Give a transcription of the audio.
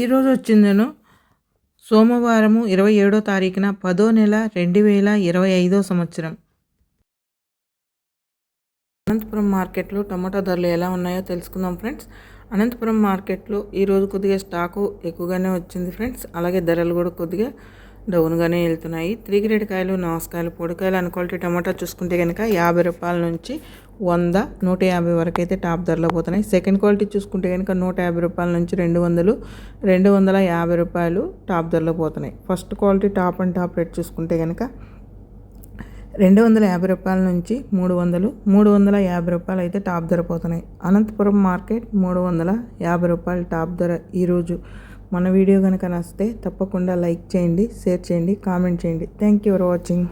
ఈరోజు వచ్చిందను సోమవారము ఇరవై ఏడో తారీఖున పదో నెల రెండు వేల ఇరవై ఐదో సంవత్సరం. అనంతపురం మార్కెట్లో టమాటా ధరలు ఎలా ఉన్నాయో తెలుసుకుందాం ఫ్రెండ్స్. అనంతపురం మార్కెట్లో ఈరోజు కొద్దిగా స్టాకు ఎక్కువగానే వచ్చింది ఫ్రెండ్స్. అలాగే ధరలు కూడా కొద్దిగా డౌన్గానే వెళ్తున్నాయి. త్రీ గ్రేడ్ కాయలు నాసుకాయలు పొడికాయలు అన్ క్వాలిటీ టమాటా చూసుకుంటే కనుక యాభై రూపాయల నుంచి వంద నూట యాభై వరకు అయితే టాప్ ధరలో పోతున్నాయి. సెకండ్ క్వాలిటీ చూసుకుంటే కనుక నూట యాభై రూపాయల నుంచి రెండు వందలు రెండు వందల యాభై రూపాయలు టాప్ ధరలో పోతున్నాయి. First quality top and top rate చూసుకుంటే కనుక రెండు వందల యాభై రూపాయల నుంచి మూడు వందలు మూడు వందల యాభై రూపాయలు అయితే టాప్ ధర పోతున్నాయి. అనంతపురం మార్కెట్ మూడు వందల యాభై రూపాయలు టాప్ ధర ఈరోజు. మన వీడియో కనుక నచ్చితే తప్పకుండా లైక్ చేయండి షేర్ చేయండి కామెంట్ చేయండి. Thank you for watching.